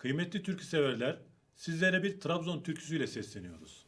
Kıymetli türkü severler, sizlere bir Trabzon türküsüyle sesleniyoruz.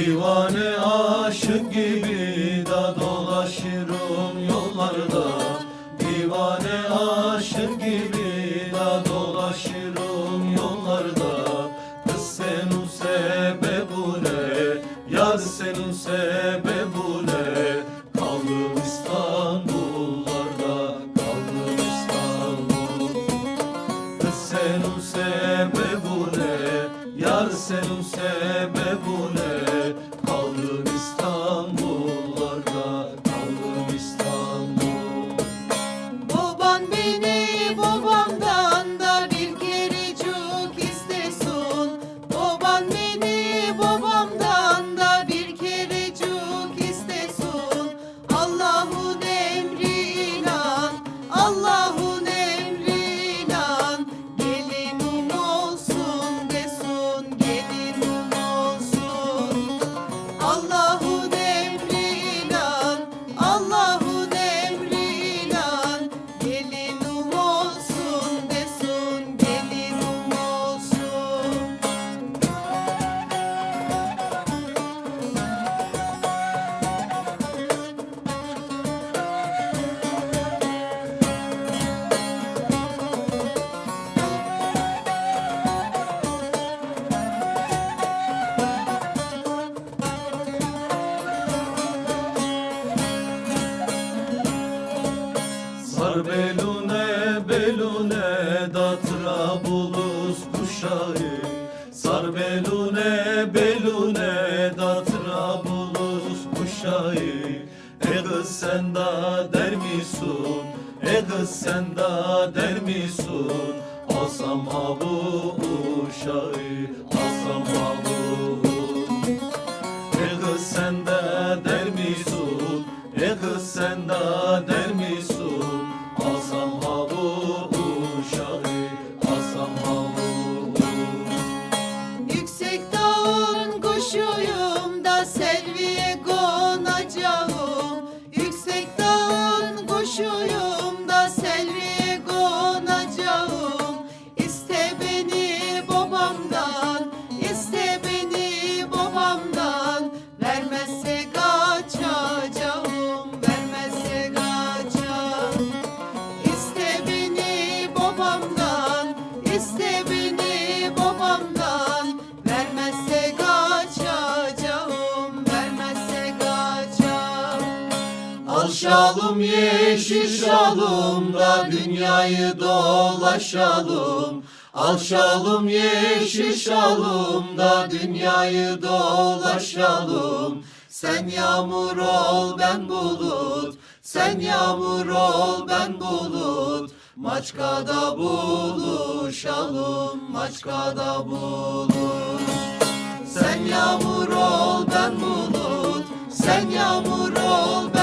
Divane aşık gibi da dolaşırım yollarda Divane aşık gibi da dolaşırım yollarda Kız senin sebebu ne? Yar senin sebebu ne? Kaldım İstanbullarda Kaldım İstanbul Kız senin sebebu ne? Yar senin sebebu belune belune da Trablus kuşağı Sar belune belune da Trablus kuşağı E kız sen da der misin? E kız sen da der misin? Alsam ha bu uşağı Alsam ha bu E kız sen de der misin? E kız sen de der dağın kuşuyum da selviye konacağım. Yüksek dağın kuşuyum da selviye konacağım. İste beni babamdan, iste beni babamdan. Vermezse kaçacağım, vermezse kaçacağım. İste beni babamdan, iste beni Al şalım yeşil şalım da dünyayı dolaşalım. Al şalım yeşil şalım da dünyayı dolaşalım. Sen yağmur ol ben bulut. Sen yağmur ol ben bulut. Maçkada buluşalım Maçkada buluş. Sen yağmur ol ben bulut. Sen yağmur ol ben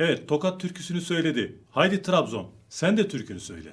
Evet, Tokat türküsünü söyledi. Haydi Trabzon, sen de türkünü söyle.